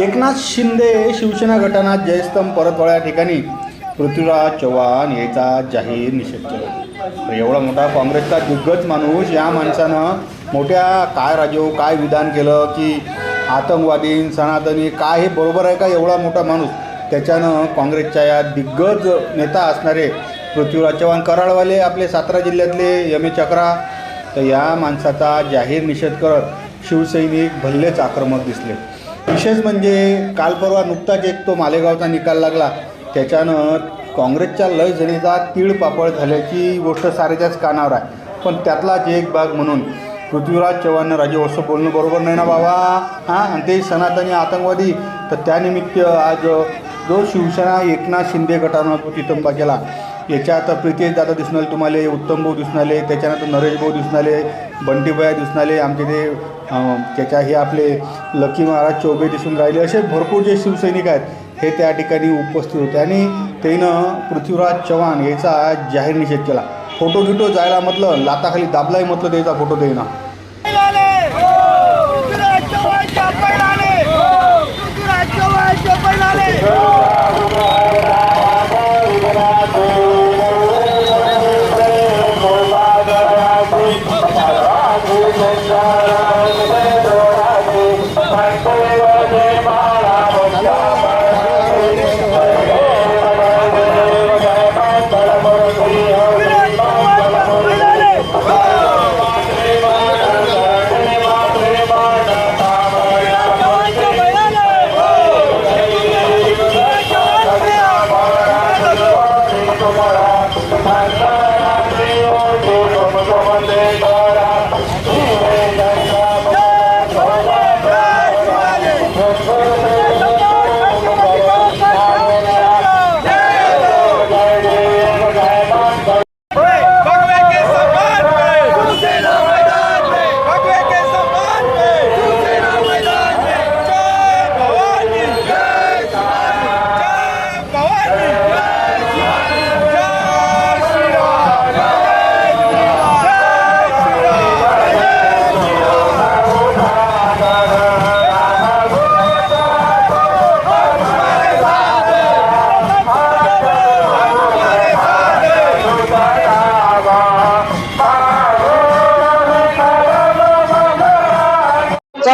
एकनाथ शिंदे शिवसेना गटानं जयस्तंभ परतवाडा या ठिकाणी. पृथ्वीराज चव्हाण याचा जाहीर निषेध केला. तर एवढा मोठा काँग्रेसचा दिग्गज माणूस या माणसानं मोठ्या काय राजो काय विधान केलं की आतंकवादी सनातनी काय हे बरोबर आहे का एवढा मोठा माणूस? त्याच्यानं काँग्रेसच्या या दिग्गज नेता असणारे पृथ्वीराज चव्हाण कराडवाले आपले सातारा जिल्ह्यातले यमे चक्रा तर या माणसाचा जाहीर निषेध करत शिवसैनिक भल्लेच आक्रमक दिसले. विशेष म्हणजे काल परवा नुकताच एक तो मालेगावचा निकाल लागला. त्याच्यानं काँग्रेसच्या लय जणीचा तीळ पापड झाल्याची गोष्ट सारेच्याच कानावर आहे. पण त्यातलाच एक भाग म्हणून पृथ्वीराज चव्हाण राजे बोलणं बरोबर नाही ना बाबा? हां? आणि ते सनातनी आतंकवादी. तर त्यानिमित्त आज जो शिवसेना एकनाथ शिंदे गटानं तो तितंबा केला. याच्यात प्रितेश दादा दिसणारे तुम्हाला उत्तम भाऊ दिसणारे त्याच्यानंतर नरेश भाऊ दिसणारे आले बंटीबाया दिसून आमचे ते त्याच्या हे आपले लकी महाराज चौबे दिसून राहिले असे भरपूर जे शिवसैनिक आहेत हे त्या ठिकाणी उपस्थित होते. आणि त्यानं पृथ्वीराज चव्हाण याचा जाहीर निषेध केला. फोटो गिटो जायला म्हटलं लाताखाली दाबलाही म्हटलं त्याचा फोटो देईना.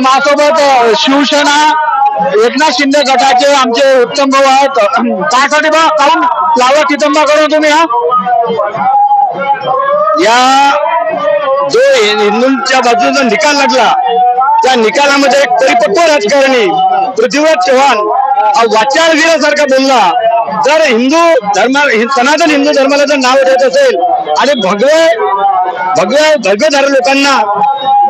माझ्यासोबत शिवसेना एकनाथ शिंदे गटाचे आमचे उत्तम भाऊ आहेत. त्यासाठी बा? काऊन लावा तिथंबा करू तुम्ही हा? या जो हिंदूंच्या बाजूचा निकाल लागला त्या निकालामध्ये एक परिपक्व राजकारणी पृथ्वीराज चव्हाण हा वाचारगिरासारखा बोलला. जर हिंदू धर्म सनातन हिंदू धर्माला जर नाव देत असेल आणि भगवे भगवे भगवेधार लोकांना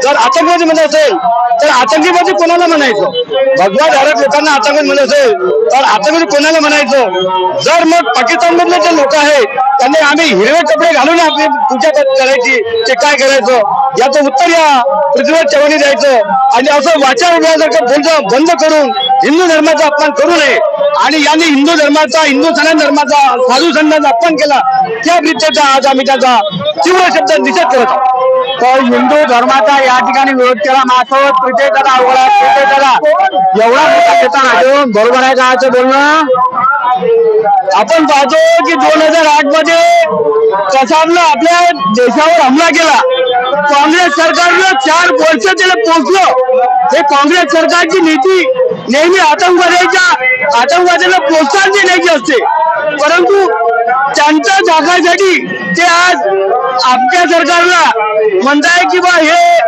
जर आतंकवादी म्हणत असेल तर आतंकीवादी कोणाला म्हणायचं? भगवा धारक लोकांना आतंकवादी म्हणत असेल तर आतंकवादी कोणाला म्हणायचं? जर मग पाकिस्तानमधले जे लोक आहेत त्यांनी आम्ही हिरवे कपडे घालून आपली पूजा करायची. ते काय करायचं? याचं उत्तर या पृथ्वीराज चव्हाणी द्यायचं. आणि असं वाचा उभ्यासारखं बोलणं बंद करून हिंदू धर्माचा अपमान करू नये. आणि यांनी हिंदू धर्माचा हिंदू सनातन धर्माचा साधू संतांचा अपमान केला. त्या वृत्तीचा आज आम्ही त्याचा तीव्र शब्दात निषेध करत आहोत. तर हिंदू धर्माचा या ठिकाणी विरोध केला. माझ्यासोबत प्रितेश दादा अवघडा तिथे दादा एवढा मोठा नेता बरोबर आहे का बोलणं? आपण पाहतो की दोन हजार आठमध्ये कसाबनं आपल्या देशावर हमला केला. काँग्रेस सरकारनं चार वर्ष त्याला पोहोचलं. हे काँग्रेस सरकारची नीती नेहमी आतंकवाद्याच्या आतंकवाद्याला प्रोत्साहन देण्याची असते. परंतु त्यांच्या जागासाठी ते आज आपल्या सरकारला म्हणताय की बा हे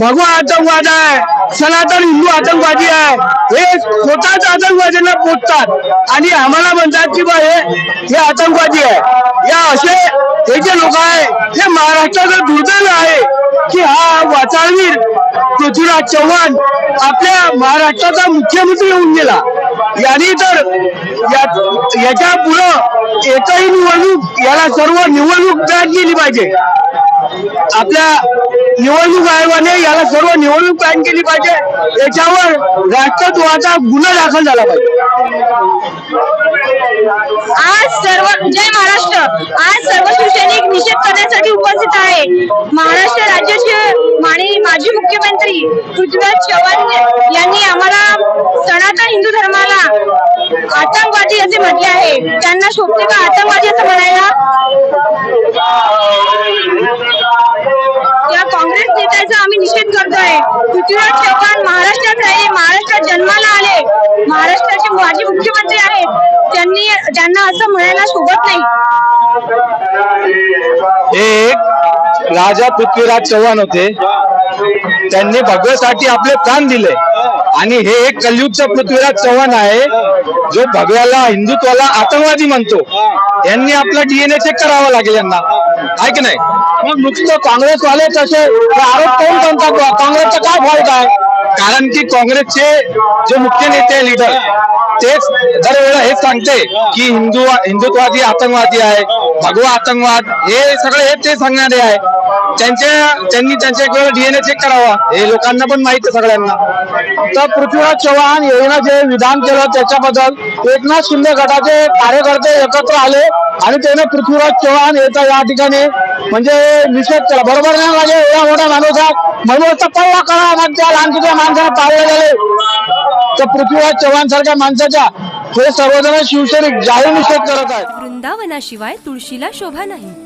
भगवा आतंकवाद आहे सनातन हिंदू आतंकवादी आहे हे स्वतःच आतंकवादीला पोचतात. आणि आम्हाला म्हणतात की बा हे हे आतंकवादी आहे. या असे हे जे लोक आहे हे महाराष्ट्राचं दुर्दैव आहे की हा वाचाळवीर पृथ्वीराज चव्हाण आपल्या महाराष्ट्राचा मुख्यमंत्री होऊन गेला. यांनी तर याच्या पुढं एकही निवडणूक याला सर्व निवडणूक बॅन केली पाहिजे. आपल्या निवडणूक आयोगाने याला सर्व निवडणूक बॅन केली पाहिजे. याच्यावर राष्ट्रद्रोहाचा गुन्हा दाखल झाला पाहिजे. आज सर्व जय महाराष्ट्र. आज सर्व शिवसैनिक निषेध करण्यासाठी उपस्थित आहे. महाराष्ट्र राज्याचे माने माजी मुख्यमंत्री पृथ्वीराज चव्हाण यांनी आम्हाला सनातन हिंदू धर्माला आतंक आतंकवादी असे म्हटले आहे. त्यांना शोभते का? आतंकवादी असं म्हणायला? या काँग्रेस नेत्याचा आम्ही निषेध करतोय. पृथ्वीराज चव्हाण महाराष्ट्रात राहिले महाराष्ट्रात जन्माला आले. महाराष्ट्राचे माजी मुख्यमंत्री आहेत. त्यांनी ज्यांना असं म्हणायला शोभत नाही. एक राजा पृथ्वीराज चव्हाण होते. त्यांनी भगवेसाठी आपले प्राण दिले. आणि हे एक कलयुगचा पृथ्वीराज चव्हाण आहे जो भगव्याला हिंदुत्वाला आतंकवादी म्हणतो. यांनी आपला डीएनए चेक करावा लागेल यांना. आहे की नाही? मग नुसतं काँग्रेसवाले तसे आरोप कोण करतात काँग्रेसचा काय फायदा आहे? कारण की काँग्रेसचे जे मुख्य नेते आहे लीडर तेच दरवेळा हेच सांगते की हिंदू हिंदुत्वादी आतंकवादी आहे भगवा आतंकवाद हे सगळे हे ते सांगणारे आहे. त्यांच्या त्यांनी त्यांच्या एक डीएनए चेक करावा. हे लोकांना पण माहिती आहे सगळ्यांना. तर पृथ्वीराज चव्हाण यांना जे विधान केलं त्याच्याबद्दल एकनाथ शिंदे गटाचे कार्यकर्ते एकत्र आले आणि त्याने पृथ्वीराज चव्हाण याचा या ठिकाणी म्हणजे निषेध केला. बरोबर नाही माझे? एवढा मोठा माणूस आहे. म्हणून पल्ला करा मग त्या लहानच्या माणसाला पाळले गेले. तर पृथ्वीराज चव्हाण सारख्या माणसाच्या हे सर्वजण शिवसैनिक जाहीर निषेध करत आहेत. वृंदावनाशिवाय तुळशीला शोभा नाही.